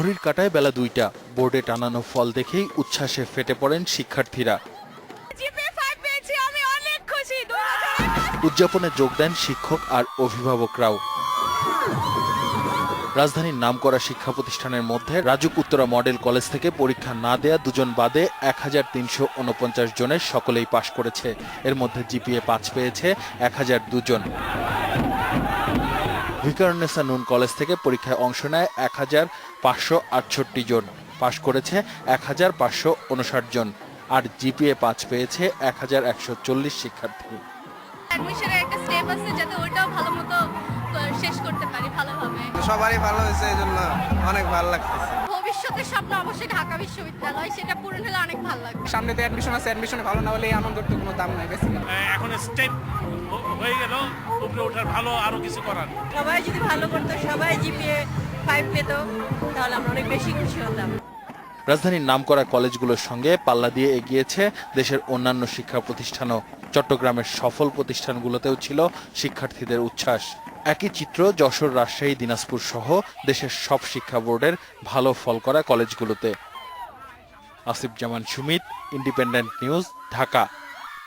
ঘড়ির কাটায় বেলা দুইটা। বোর্ডে টানানো ফল দেখেই উচ্ছ্বাসে ফেটে পড়েন শিক্ষার্থীরা। উদযাপনে যোগ দেন শিক্ষক আর অভিভাবকরাও। রাজধানীর নামকরা শিক্ষা প্রতিষ্ঠানের মধ্যে রাজুক উত্তরা মডেল কলেজ থেকে পরীক্ষা না দেয়া দুজন বাদে এক হাজার তিনশো উনপঞ্চাশ জনের সকলেই পাশ করেছে। এর মধ্যে জিপিএ পাঁচ পেয়েছে এক হাজার দুজন। ভিকারনেসা নুন কলেজ থেকে পরীক্ষায় অংশ নেয় এক হাজার পাঁচশো আটষট্টি জন। পাশ করেছে এক হাজার পাঁচশো উনষাট জন। আর জিপিএ পাঁচ পেয়েছে এক হাজার একশো চল্লিশ শিক্ষার্থী। অ্যাডমিশনের একটা স্টেপ আছে যাতে ওইটাও ভালো মতো শেষ করতে পারি ভালোভাবে। সবারই ভালো হয়েছে এই জন্য অনেক ভালো লাগতেছে। ভবিষ্যতের স্বপ্ন অবশ্যই ঢাকা বিশ্ববিদ্যালয় সেটা পূরণ হলে অনেক ভালো লাগবে। সামনে তো অ্যাডমিশন আছে অ্যাডমিশন ভালো না হলে এই আনন্দের তো কোনো দাম নাই বেশি এখন স্টেপ হয়ে গেল। উপরে ওঠার ভালো আরও কিছু করার। সবাই যদি ভালো করতো সবাই জিপিএ ফাইভ পেতো তাহলে আমরা অনেক বেশি খুশি হতাম। রাজধানীর নামকরা কলেজগুলোর সঙ্গে পাল্লা দিয়ে এগিয়েছে দেশের অন্যান্য শিক্ষা প্রতিষ্ঠানও। চট্টগ্রামের সফল প্রতিষ্ঠানগুলোতেও ছিল শিক্ষার্থীদের উচ্ছ্বাস। একই চিত্র যশোর রাজশাহী দিনাজপুর সহ দেশের সব শিক্ষা বোর্ডের ভালো ফল করা কলেজগুলোতে। Asif Zaman Sumit Independent News Dhaka.